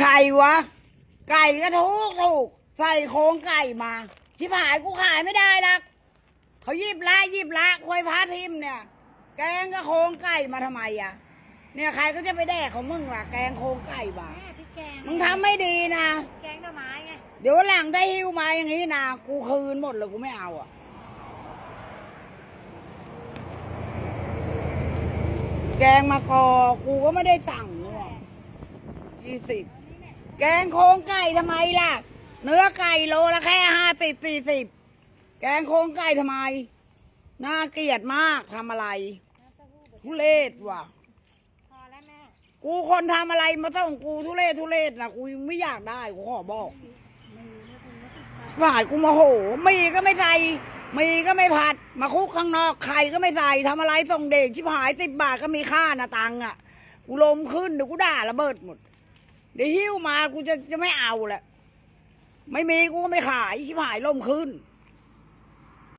ไข่วะ ไก่ก็ถูกถูกใส่โครงไก่มาที่ผายกูขายไม่ได้หรอกเขายิบละยิบละควยพาทิมเนี่ย แกงก็โครงไก่มาทำไมอะ เนี่ยใครก็จะไปแดกของมึงล่ะ แกงโครงไก่มาแม่พริกแกงมึงทำไม่ดีนะ แกงหน่อไม้ไง เดี๋ยววันหลังได้หิวมาอย่างนี้นะกูคืนหมดเลยกูไม่เอาอะ แกงมากอกูก็ไม่ได้สั่งเนี่ยยี่สิบ แกงโครงไก่ทำไมล่ะ เนื้อไก่โลละแค่ห้าสิบสี่สิบแกงโครงไก่ทำไม น่าเกลียดมากทำอะไรทุเรศว่ะ พอแล้วแม่กูคนทำอะไรมาต้องกูทุเรศทุเรศนะกูยังไม่อยากได้กูขอบอกว่ากูโมาโห มีก็ไม่ใส่ มีก็ไม่ผัด มาคุกข้างนอกไข่ก็ไม่ใส่ทำอะไรส่งเด็กชิบหายสิบบาทก็มีค่านะตังค์อะ กูลมขึ้นเดี๋ยวกูด่าระเบิดหมด เดี๋ยวหิ้วมากูจะจะไม่เอาแหละ ไม่มีกูก็ไม่ขายชิบหายลมขึ้น